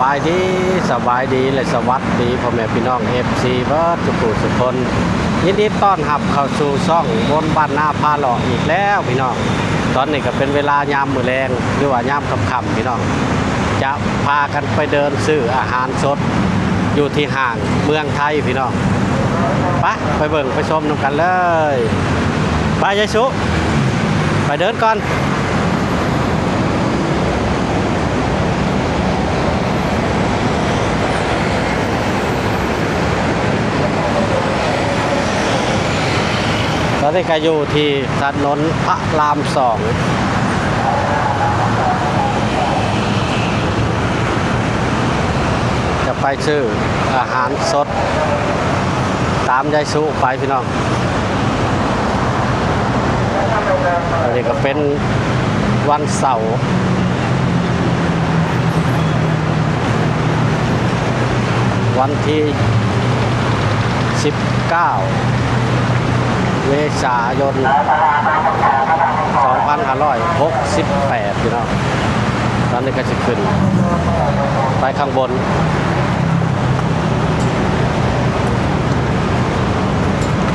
บายดีสบายดีและสวัสดีพ่อแม่พี่น้องเอฟซีเบิร์ดทุกผู้ทุคนยินดีต้อนรับเข้าสู่ช่องบนบ้านนาพาหล่ออีกแล้วพี่น้องตอนนี้ก็เป็นเวลายามมือแรงหรือว่ายามค่ำๆพี่น้อง จะพากันไปเดินซื้ออาหารสด อยู่ที่ห้างเมืองไทยพี่น้องไปไปเบิ่งไปชมนำกันเลยไปยายสุไปเดินก่อน ตอนนี้ก็อยู่ที่ถนนพระรามสองจะไปซื้ออาหารสด ตามยายสุไปพี่น้องอันนี้ก็เป็นวันเสาร์วันที่ 19 เมษายน2568พี่น้องตอนนี้ก็จะขึ้น ไปข้างบน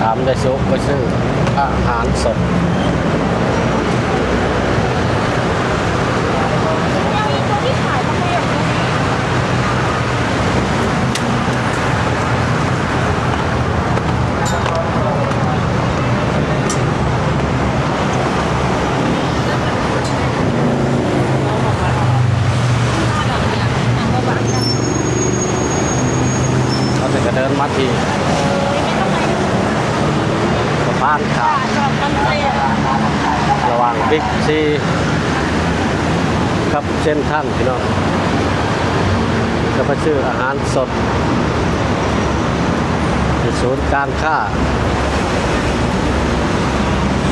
ตามได้ซุกไปซื้ออาหารสด จะเดินมาที่สะพานขาดระหว่างบิ๊กซีกับเส้นท่านพี่น้องจะไปซื้ออาหารสดที่ศูนย์การค้า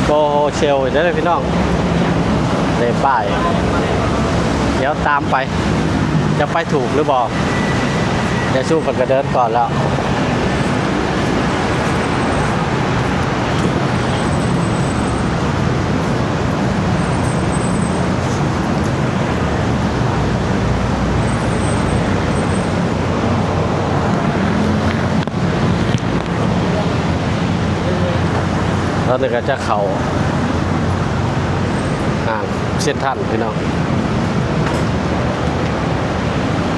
โกโฮเชลได้เลยพี่น้องเดป้าย เดี๋ยวตามไป จะไปถูกหรือบอก จะสู้กันกระเดินก่อนแล้วแล้วนี่ก็จะเข่าห่างเส้นท่านพี่น้อง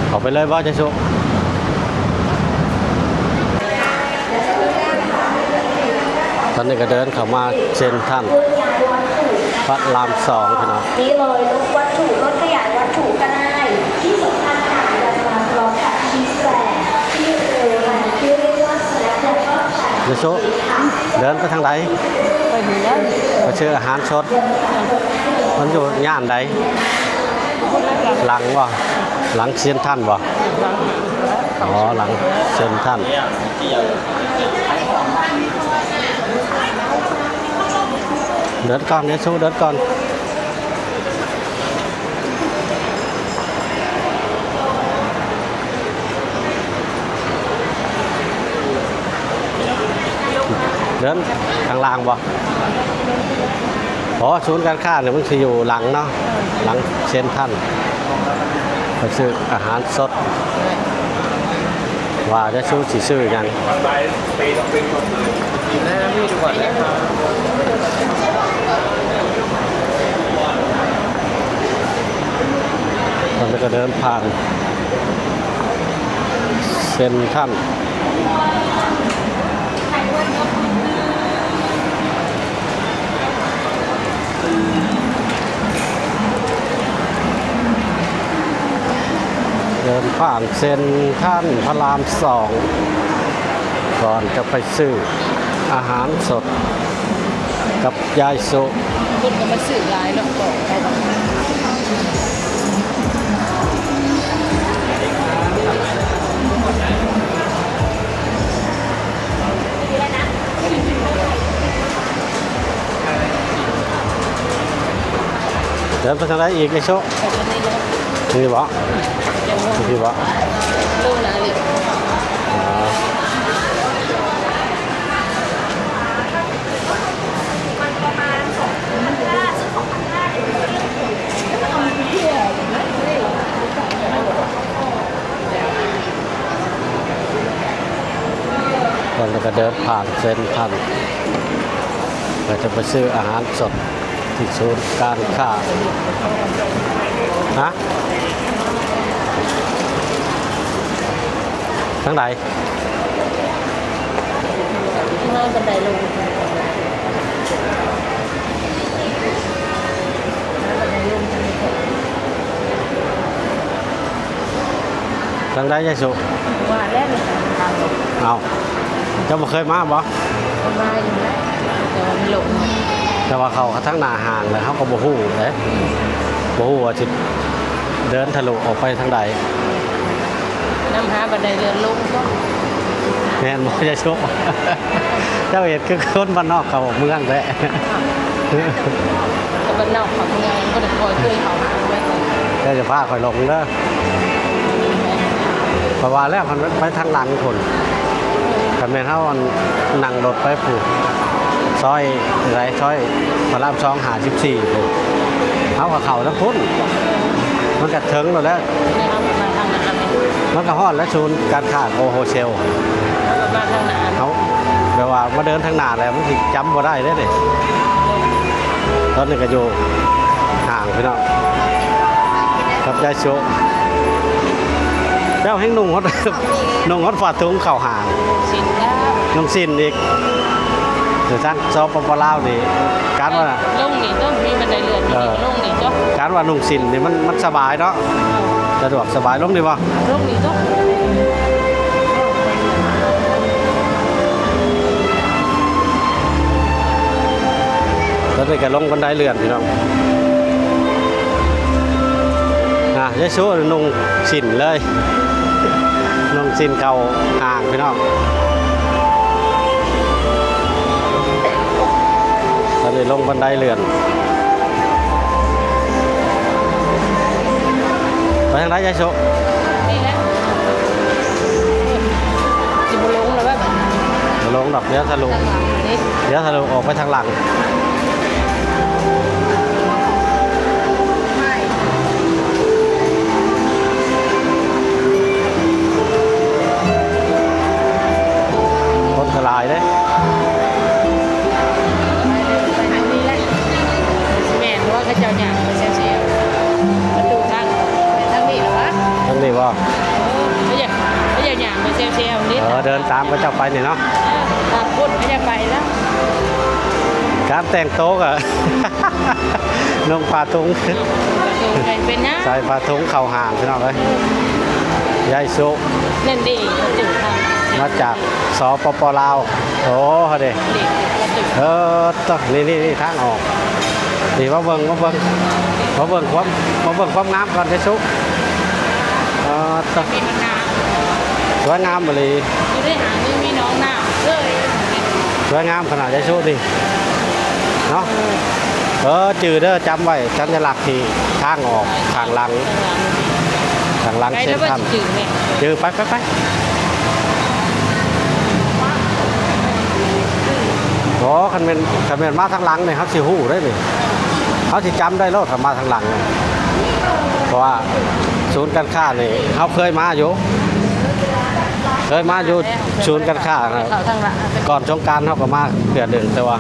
เอาไปเลยว่าจะสู้ต อนนี้ก็เดินเข้ามาเซ็นท่านพระรามสองพี่น้องนี่เลยลดวัตถุลดขยายวัตถุก็ได้ที่สำคัญค่ะเราจะมาพร้อมกับชีสแบรนด์ที่เร็วมันที่เรียกว่าสแลกแล้วก็ไข่เดี๋ยวโซเดินไปทางใดไปถึงแล้วไปชื่ออาหารสดมันอยู่ย่านใดหลังบ่หลังเซียนท่านบ่อ๋อหลังเซียนท่าน เดินก่อนเนี่ยสู้เดินก่อนเดินข้างล่างบ่อ๋อศูนย์การค้าเนี่ยมันจะอยู่หลังเนาะหลังเซนทรันไปซื้ออาหารสด ว่าจะซื้อสิซื้อยังไปต้อยู่หน้าพี่ดูก่อนนะครับ มันก็เดินผ่านเซนทันเดินผ่านเซนทรันพระรามสอง ก่อนจะไปซื้ออาหารสด กับยายโซคุณก็มาสื่อร้ายแล้วบอกไปบอก ดินไปทางไหนอีกไอ้โชคที่บ่นี่บ่ลูกนะเลยแล้วก็เดินผ่านเส้นผ่านเราจะไปซื้ออาหารสด ที่ศูนย์การค้าฮะทั้งไหนห้าบันไดลงบันไดลงจะไม่ตกทั้งไหนยายสุว่าแรกเลยทางลงเอาเจ้าบ่เคยมาบ่ก็มาอยู่แล้วแต่ว่าไม่ลง แต่ว่าเขาทั้งหน้าห่างเลยเขาก็บ่ฮู้เด้บ่ฮู้ว่าสิเดินทะลุออกไปทางใดน้ำหาบันไดเรือนลงก็แม่นบ่ยายสุเจ้าเห็นคือคนบ้านนอกเขาเมืองแหละแต่บ้านนอกของเมืองก็ได้คอยช่วยเขาหาไว้ก่อนเดี๋ยวจะพาข่อยลงเด้อเพราะว่าแล้วมันไปทางหลังคนคันแม่นเฮาอันนั่งรถไปผูก ซอยไรซอยพระราม2 54ผูกเฮากับเขาทั้งพุ่นมันก็ถึงแล้วแหล้วนี่เอามาทางนั้นเลยมันก็ฮอดแล้วศูนย์การค้าโอโฮเซลเอามาทางนั้นเขาแปลว่ามาเดินทางหน้าแล้วมันสิจำบ่ได้เด้นี่ตอนนี้ก็อยู่ห่างพี่น้องกับยายโชเจ้าให้นุ่งฮอดนุ่งฮอดฝาถุงเข้าห่างสินค้านุ่งสิ้นอีก หรือทั้งซอปปลาวนี่การว่าลงนี่ต้องมีบันไดเรือนนี่ลงนี่จ้ะการว่านุ่งสิ้นนี่มันมันสบายเนาะสะดวกสบายลงดีบ่ลงนี่จ้ะตอนนี้ก็ลงบันไดเลื่อนพี่น้องอะยายโชนุ่งสิ้นเลยนุ่งสิ้นเข้าห่างพี่น้อง นนี้ลงบันไดเลื่อนไปทางไหนยายโชนี่แหละจิบลงแล้วแบบลงดอกเลี้ยวทะลุทางหลังนี่เลี้ยวทะลุออกไปทางหลังคนกระลายเด้ไเขาเจ้าหยางไปเซียวๆประตูทางไปทางนี้เหรอวะทั้งนี้ว่าเขาอยากเขาอยากหยางไปเซียวๆนี่เออเดินตามพระเจ้าไปนี่เนาะตามพุทธเขาจะไปแล้วการแต่งโต๊ะอะนุ่งผ้าถุงประตูไปเป็นนะใส่ผ้าถุงเข่าห่างพี่น้องเลยยายสุนั่นดีประตูทางมาจากสปปลาว โอ้เฮาเด้เด็กประตูเออต้นนี่นี่นี่ทางออก นี่มาเบิ่งมาเบิ่งมาเบิ่งความมาเบิ่งความงามก่อนยายสุเออต้นมีมันนาสวยงามเลยอยู่ได้หานี่มีน้องหน้าเลยสวยงามขนาดยายสุดิเนาะเออจือเด้อจำไว้สัญลักษณ์ที่ทางออกทางหลังทางหลังไกลเส้แล้นวว่าทางจืดเนี่ยจือไปไปไปโอ้คันเป็นคันเป็นมาทางหลังเนี่ยเขาสิหู้ได้นี่ เขาสิจำได้แล้วถ้ามาทางหลัง เพราะว่าศูนย์การค้านี่เขาเคยมาอยู่ เคยมาอยู่ศูนย์การค้านะเขาทางละก่อนสงกรารเขาก็มาเดือนหนึ่งแต่ว่า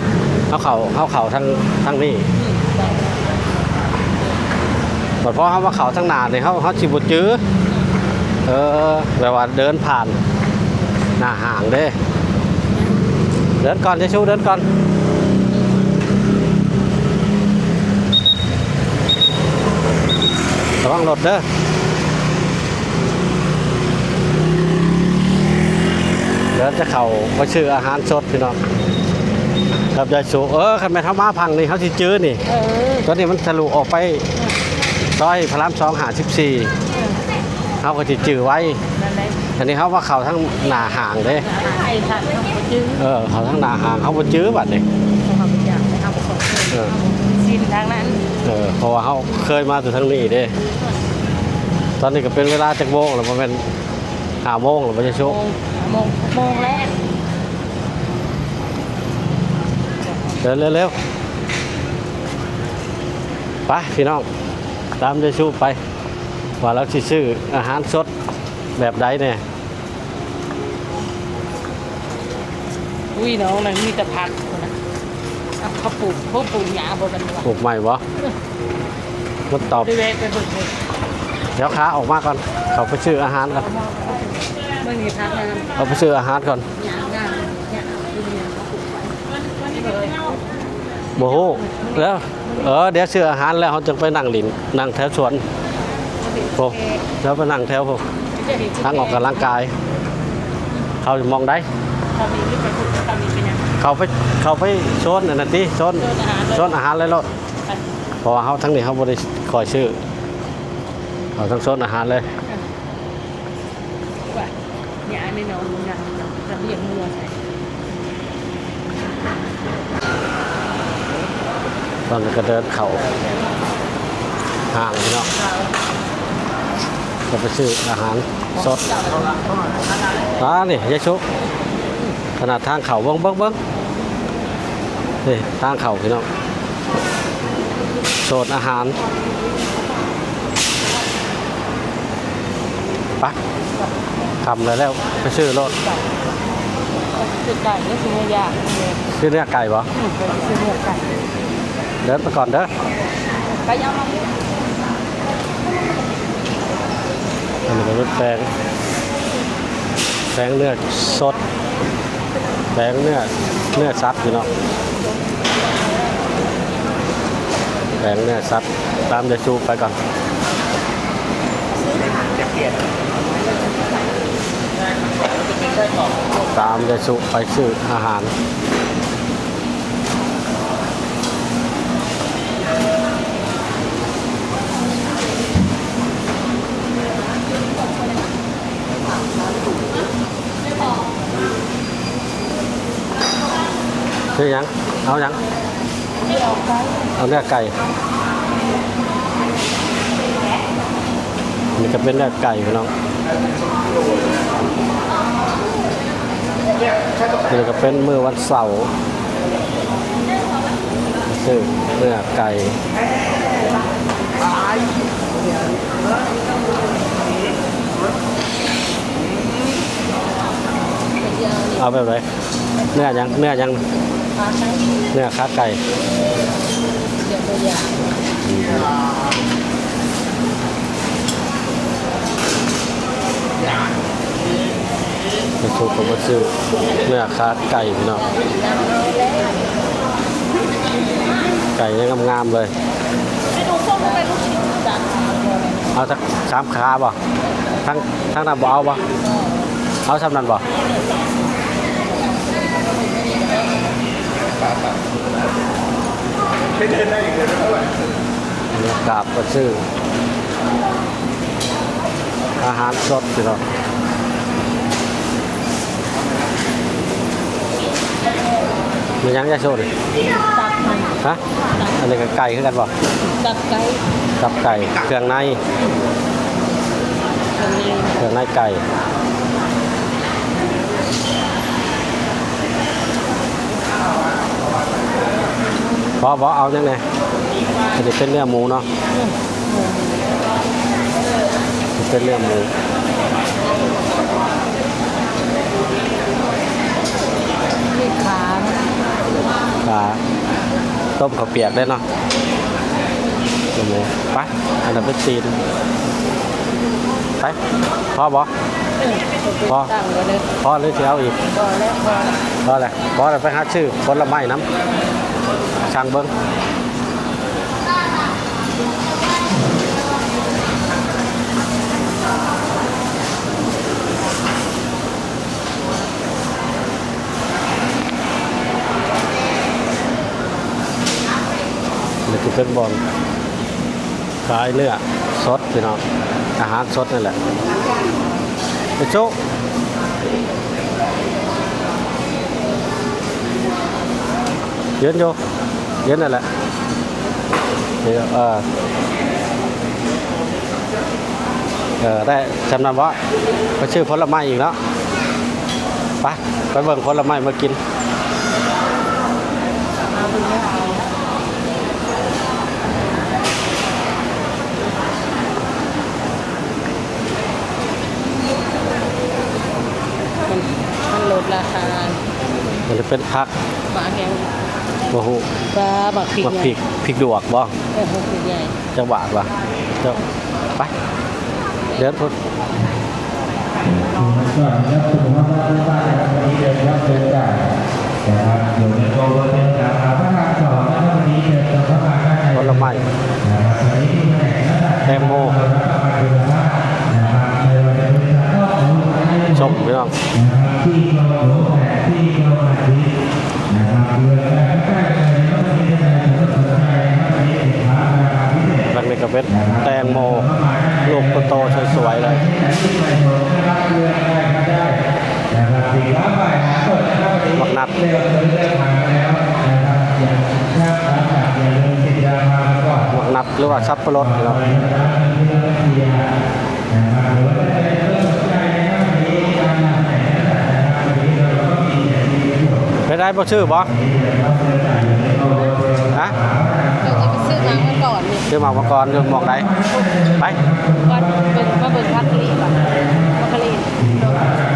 เขาเขาเขาเขาทั้งทั้งนี้หมดเพราะเขามาเขาทั้งหนาเนี่ยเขาเขาชิบุจื้อเออแบบว่าเดินผ่านหน้าห่างเด้ เดินก่อนจะชูเดินก่อน ระวังรถเด้อเดี๋ยวจะเข่าไปซื้ออาหารสดพี่น้องครับยายสูเออคันแม่นเขามาพังนี่เขาสิจื้อนี่เออตอนนี้มันทะลุออกไปซอยพระรามสองหาสิบสี่เขาก็จะจื้อไว้นั่นแหละอันนี้เขาว่าเขาทั้งหนาห่างเด้ไอ้สัตว์เขาก็จื้อเออเขาทั้งหนาห่างเขาบ่จื้อบัดนี่เขาไปอย่างไปเอาของ เออ สิ้นทางนั้น เออเพราะว่าเขาเคยมาถึงทางนี้เด้ ตอนนี้ก็เป็นเวลาจากโมงแล้วมันเป็นห้าโมงแล้วมันจะโมชุกงโมงโมงแรกเดินเร็วๆไปพี่น้อง ตามจะชุไป ว่าเราสิซื้ออาหารสดแบบใดเนี่ยอุ้ยน้องนั่นมีแต่พักคนนะอะเขาปลูกเขาปลูกหญ้าบนกันวะปลูกใหม่บ่ มันตอบ ไปแวะไปเบิ่งเลยเดี๋ยวค้าออกมาก่อน เขาไปซื้ออาหารก่อนเมื่อนี้พักงานเขาไปซื้ออาหารก่อนหญ้างานหญ้าที่เนี่ยเขาปลูกไว้เลยโมโหแล้ว เออเดี๋ยวซื้ออาหารแล้วเขาจึงไปนั่งหลินนั่งแถวสวนโอ้แล้วไปนั่งแถวผมทางออกกำลังกาย เขามองได้เขามีที่ไปปลูกเขามีเป็นยังเขาไปเขาไปโซนอันนั้นที่โซนโซนอาหารเลยรถเพราะว่าเขาทั้งนี้เขาบริ คอยชื่อเขาทั้งโซนอาหารเลยว่าหญ้าในน้องงานระเบียงมัวใส่ตอนนั้นก็เดินเข่าห่างพี่น้องก็ไปซื้ออาหารสดร้านนี่ยายชุกขนาดทางเข่าเบิ้งเบิ้งเบิ้งนี่ทางเข่าพี่น้อง โซนอาหารไปะทำเลยแล้วไปซื้อรถจุดไก่ก็คือไม่ยากเลยซื้อเนื้อไก่บ่อืมไปซื้อเนื้อไก่เดินไปก่อนเด้อไปเอามาอันนี้ก็เป็นแปลงแปลงเนื้อสดแปลงเนื้อเนื้อสัตว์พี่น้อง แปลงเนื้อสัตว์ตามเดชูไปก่อนตามเดชูไปซื้ออาหารซื้อยัง เอายัง เอาเนื้อไก่นี่ก็เป็นเนื้อไก่พี่น้องนี่ก็เป็นมือวันเสาร์ซื้อเนื้อไก่เอาแบบไหนเนื้อยังเนื้อยัง เนื้อขาไก่เดี๋ยวตัวอย่างไปถูกกับมาซื้อเนื้อขาไก่พี่น้องไก่ยังงามๆเลยไปดูพวกมันเป็นลูกชิ้นจัดเอาสักสามขาบ่ทั้งทั้งนั้นบ่เอาบ่เอาสำนั้นบ่ เนื้อกราบก็ซื้อ อาหารสดพี่น้องมันยังจะโชว์ดิตับมันฮะอันนี้ก็ไก่คือกันบ่ตับไก่กับไก่เครื่องในตรงนี้เครื่องในไก่ บอบอเอาจังไงอันนี้เป็นเนื้อหมูเนาะเป็นเนื้อหมูนี่ขาขาต้มข้าวเปียกได้เนาะเนื้อหมูไปอันนั้นเป็นตีนไปพอบอเอพอเลยพอหรือจะเอาอีกพอแล้วพอแล้วพอเลยพอเลยไปหาชื่อผลไม้น้ำ ช่างเบิ้งนี่คือเป็นบอลขายเนื้อสดพี่น้องอาหารสดนั่นแหละไปโชคยืนอยู่ ยืนนั่นแหละเดี๋ยวเออเออได้จำนำว่าไปชื่อผลไม้อีกแล้วไปไปเบิ่งผลไม้มากินมันมันลดราคามันจะเป็นพักหมาแกง โอ้โหปลาบักพริกมาพริกพริกดวกบ่เออพริกใหญ่จังหวะวะเจ้าไปเดินพุ่นก่อนนะครับคุณพ่อคุณป้านะครับวันนี้เดินรับเดินจ่ายนะครับอยู่ในโกลเดินสาขาพระรามสองนะครับวันนี้เดินตรงเข้ามาด้านในผลไม้นะครับวันนี้ที่แผนกหน้าต่างแตงโมรับประกันคุณภาพนะครับในวันเดินบริษัทก็ขอรู้ให้ ชมพี่น้อง นะครับที่โกลโหแผนที่โกลมาดีนะครับเรือแรงใก พิเวนี่ก็เป็นแตงโมลูกโตๆสวยๆเลยบักนัดหมวกนัดหรือว่าซับปะรดพี่น้องไปได้บ่ชื่อบ่ฮะ เราจะไปซื้อมาเมื่อก่อนนี่ชื่อหมากมังกรอยู่หมอกไหนไปวันเบิ่งมาเบิ่งวัดกะลีก่อนวัดกะลีมี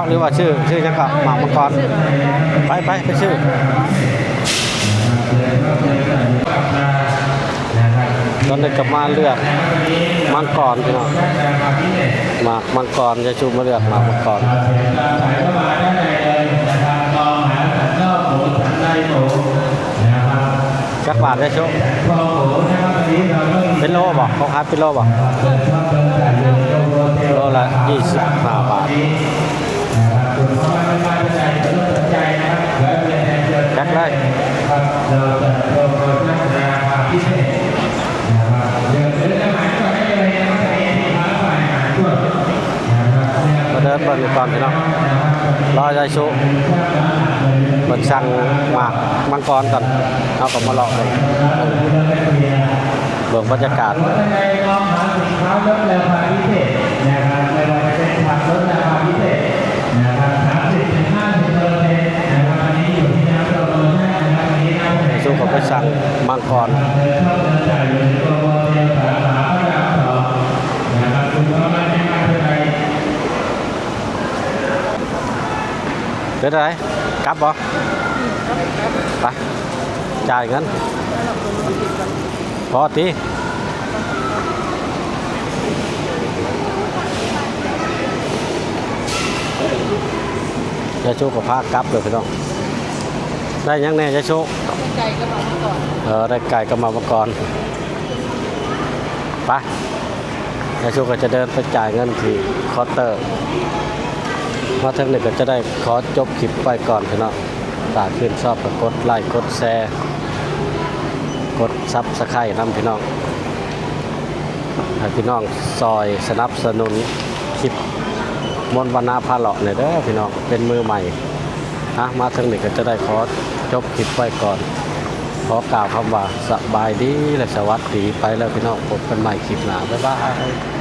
กลับบ่หรือว่าชื่อชื่อจังก็หมากมังกรไปไปไปชื่อตอนนี้กลับมาเลือกมังกรพี่น้องหมากมังกรจะชูมาเลือกหมากมังกรจักบาทได้ชูเป็นโลบ่เขาขายเป็นโลบ่โล สั่งหมากมังกรก่อนเอากับมาลาะกันเบ่งบรรยากาศท่านใดมองหาสินค้าลดราคาพิเศษนะครับไม่ว่าจะเป็นผักลดราคาพิเศษนะครับสามสิบถึงห้าสิบเปอร์เซ็นต์นะครับอันนี้อยู่ที่น้ำโปรโมชั่นนะครับอันนี้น้ำแข็งสู้กับไปสั่งมังกรเดินเข้าเดินจ่ายอยู่ในโปรโมชั่นสาขาพระรามสอะครับคุณพ่อแม่ไม่มาเท่าไหร่เป็นไรกลับบ่ ไปจ่ายเงินพอตียาชูกับพาคกลับเลยพี่น้อง ได้ยังแน่ยาชูใจก็มาเมื่อก่อนเออได้ไก่ก็มามาก่อนไปยายชูก็จะเดินไปจ่ายเงินที่เคาน์เตอร์มาถึงนี่ก็จะได้ขอจบคลิปไปก่อนพี่น้อง ตาขึ้นชอบก็กดไลค์กดแชร์กดซับสไครต์น้ำพี่น้องให้พี่น้องซอยสนับสนุนคลิปมนต์วรรณาพาเลาะเนี่ยเด้อพี่น้องเป็นมือใหม่ฮะมาถึงนี่ก็จะได้ขอจบคลิปไปก่อน ขอกล่าวคำว่าสบายดีและสวัสดีไปแล้วพี่น้องพบกันใหม่คลิปหน้าบ๊ายบาย